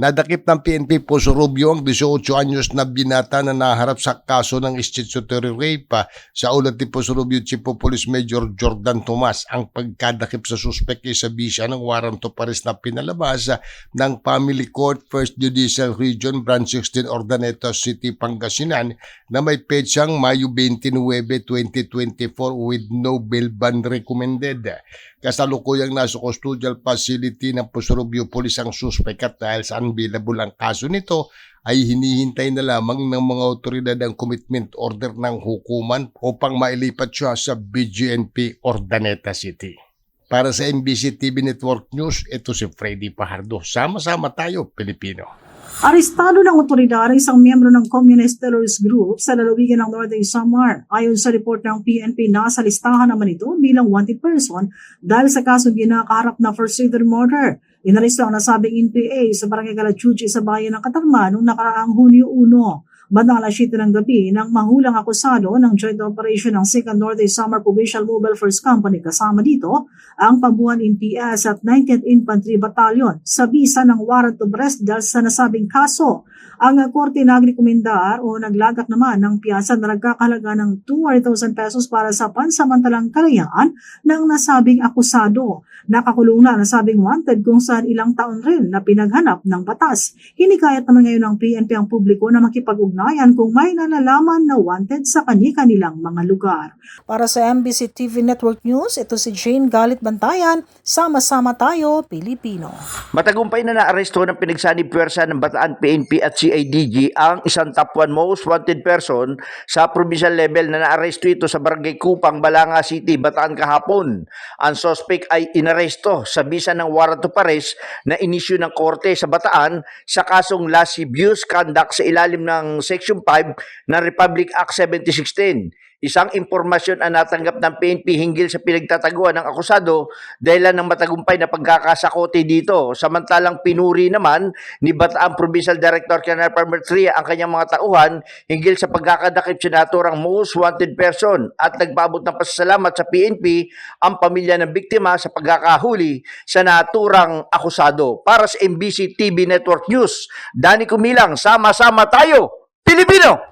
Nadakip ng PNP Poso Rubio ang 18 anyos na binata na naharap sa kaso ng statutory rape sa ulat ni Poso Rubio Chief of Police Major Jordan Tomas. Ang pagkadakip sa suspect ay sa bisya ng warrant of arrest na pinalabas ng Family Court First Judicial Region Branch 16 Ordaneta City, Pangasinan na may petsang Mayo 29, 2024 with no bail ban recommended. Kasalukuyang nasa custodial facility ng Pusurubio Police ang suspect at dahil sa unbailable ang kaso nito ay hinihintay na lamang ng mga otoridad ang commitment order ng hukuman upang mailipat siya sa BGNP Ordaneta City. Para sa NBC TV Network News, ito si Freddy Pajardo. Sama-sama tayo, Pilipino. Arestado ng otoridad ang isang miyembro ng Communist Terrorist Group sa lalawigan ng Northern Samar. Ayon sa report ng PNP, nasa listahan naman ito bilang wanted person dahil sa kasong ginakaharap na first-degree murder. Inaresto ang nasabing NPA sa Barangay Galachuchi sa bayan ng Katarman noong nakaraang Hunyo 1. Bandang alas 7 ng gabi nang mahulang akusado ng joint operation ng 2nd Northern Summer Provincial Mobile First Company kasama dito ang Pabuan NPS at 19th Infantry Battalion sa bisa ng warrant of arrest dahil sa nasabing kaso. Ang korte nagrekomendar o naglagak naman ng piyasa na nagkakalaga ng 200,000 pesos para sa pansamantalang kalayaan ng nasabing akusado. Nakakulong na nasabing wanted kung saan ilang taon rin na pinaghanap ng batas. Hinikayat naman ngayon ng PNP ang publiko na makipag-ugnayan kung may nalalaman na wanted sa kani-kanilang mga lugar. Para sa MBC TV Network News, ito si Jane Galit Bantayan. Sama-sama tayo, Pilipino. Matagumpay na naaresto ng pinagsanib puwersa ng Bataan PNP at CIDG ang isang top 1 most wanted person sa provincial level na naaresto ito sa Barangay Kupang, Balanga City, Bataan kahapon. Ang suspect ay inaresto sa bisa ng warrant of arrest na inisyu ng korte sa Bataan sa kasong lascivious conduct sa ilalim ng Section 5 ng Republic Act 7016. Isang impormasyon ang natanggap ng PNP hinggil sa pinagtataguan ng akusado dahilan ng matagumpay na pagkakasakote dito. Samantalang pinuri naman ni Bataan Provincial Director Colonel Palmer Tria ang kanyang mga tauhan hinggil sa pagkakadakip sa naturang most wanted person at nagpaabot ng pasasalamat sa PNP ang pamilya ng biktima sa pagkakahuli sa naturang akusado. Para sa MBC TV Network News, Danny Kumilang, sama-sama tayo, Pilipino!